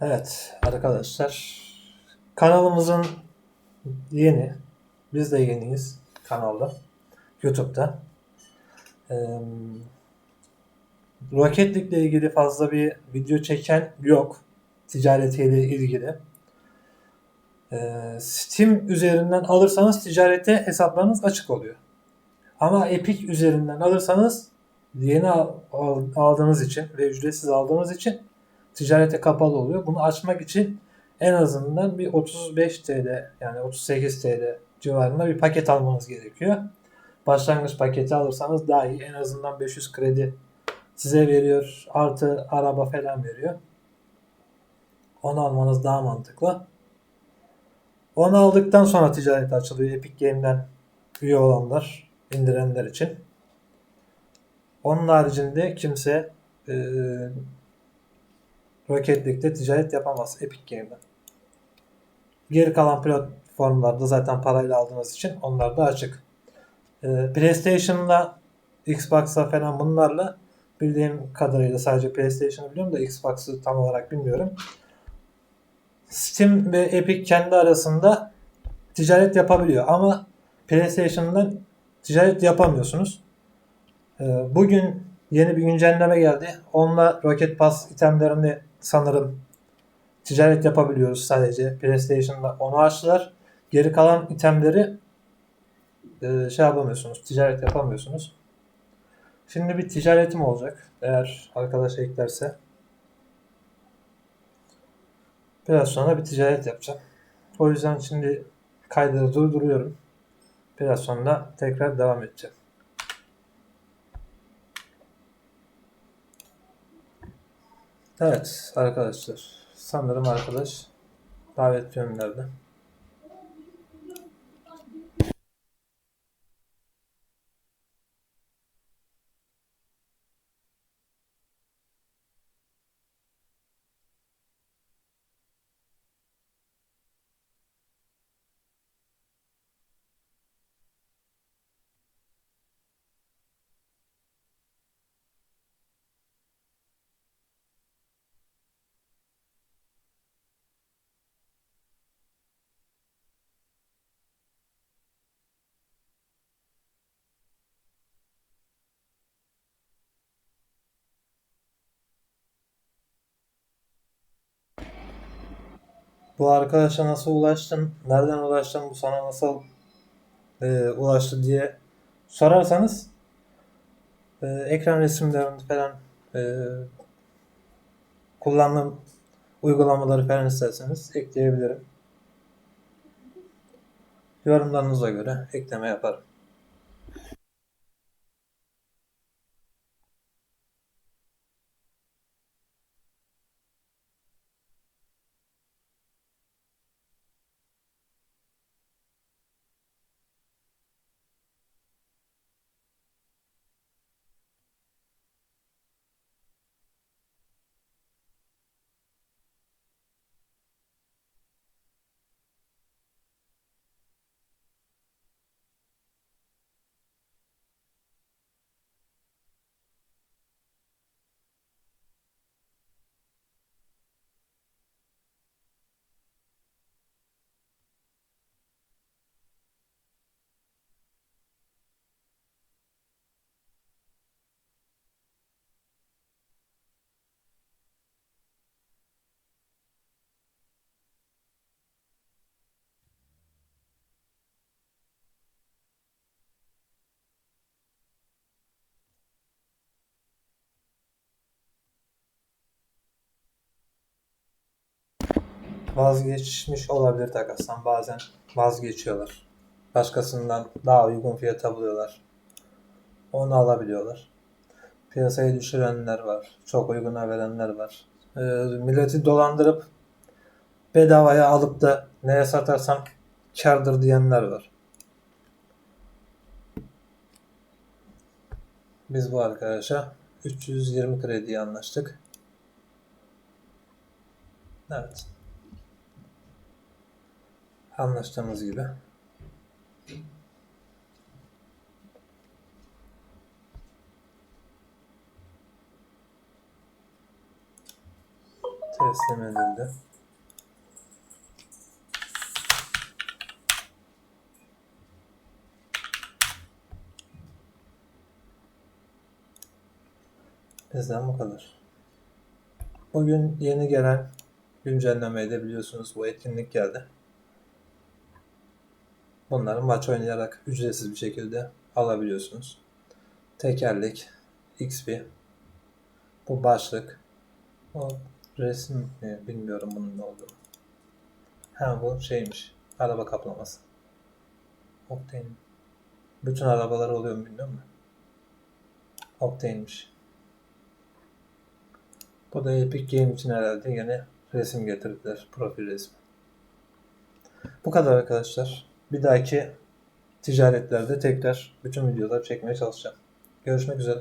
Evet arkadaşlar kanalımızın yeni biz de yeniyiz kanalda YouTube'da. Ee, Rocket ilgili fazla bir video çeken yok ticaretiyle ilgili. Ee, Steam üzerinden alırsanız ticarete hesaplarınız açık oluyor. Ama Epic üzerinden alırsanız yeni al- al- aldığınız için ve ücretsiz aldığınız için ticarete kapalı oluyor. Bunu açmak için en azından bir 35 TL yani 38 TL civarında bir paket almanız gerekiyor. Başlangıç paketi alırsanız daha iyi. En azından 500 kredi size veriyor. Artı araba falan veriyor. Onu almanız daha mantıklı. Onu aldıktan sonra ticaret açılıyor. Epic Game'den üye olanlar, indirenler için. Onun haricinde kimse eee Rocket League'de ticaret yapamaz Epic Game'den. Geri kalan platformlarda zaten parayla aldığınız için onlar da açık. Ee, PlayStation'la Xbox'la falan bunlarla bildiğim kadarıyla sadece PlayStation'ı biliyorum da Xbox'ı tam olarak bilmiyorum. Steam ve Epic kendi arasında ticaret yapabiliyor ama PlayStation'dan ticaret yapamıyorsunuz. Ee, Bugün yeni bir güncelleme geldi. Onunla Rocket Pass itemlerini sanırım ticaret yapabiliyoruz sadece. PlayStation'da onu açtılar. Geri kalan itemleri e, şey yapamıyorsunuz. Ticaret yapamıyorsunuz. Şimdi bir ticaretim olacak. Eğer arkadaş eklerse. Biraz sonra bir ticaret yapacağım. O yüzden şimdi kaydı durduruyorum. Biraz sonra tekrar devam edeceğim. Evet arkadaşlar. Sanırım arkadaş davet gönderdi. Bu arkadaşa nasıl ulaştın? Nereden ulaştın? Bu sana nasıl e, ulaştı diye sorarsanız e, ekran resimlerini falan e, kullandığım uygulamaları falan isterseniz ekleyebilirim. Yorumlarınıza göre ekleme yaparım. Vazgeçmiş olabilir takastan. Bazen vazgeçiyorlar. Başkasından daha uygun fiyata buluyorlar. Onu alabiliyorlar. Piyasayı düşürenler var. Çok uyguna verenler var. Ee, milleti dolandırıp bedavaya alıp da neye satarsam kardır diyenler var. Biz bu arkadaşa 320 krediye anlaştık. Evet. Anlaştığımız gibi. Teslim edildi. Bizden bu kadar. Bugün yeni gelen güncellemeyi de biliyorsunuz bu etkinlik geldi. Bunları maç oynayarak ücretsiz bir şekilde alabiliyorsunuz. Tekerlek, XP, bu başlık, o resim mi bilmiyorum bunun ne olduğunu. Ha bu şeymiş, araba kaplaması. Octane. Bütün arabalar oluyor mu bilmiyorum da. Octane'miş. Bu da Epic Game için herhalde yine resim getirdiler. Profil resmi. Bu kadar arkadaşlar. Bir dahaki ticaretlerde tekrar bütün videoları çekmeye çalışacağım. Görüşmek üzere.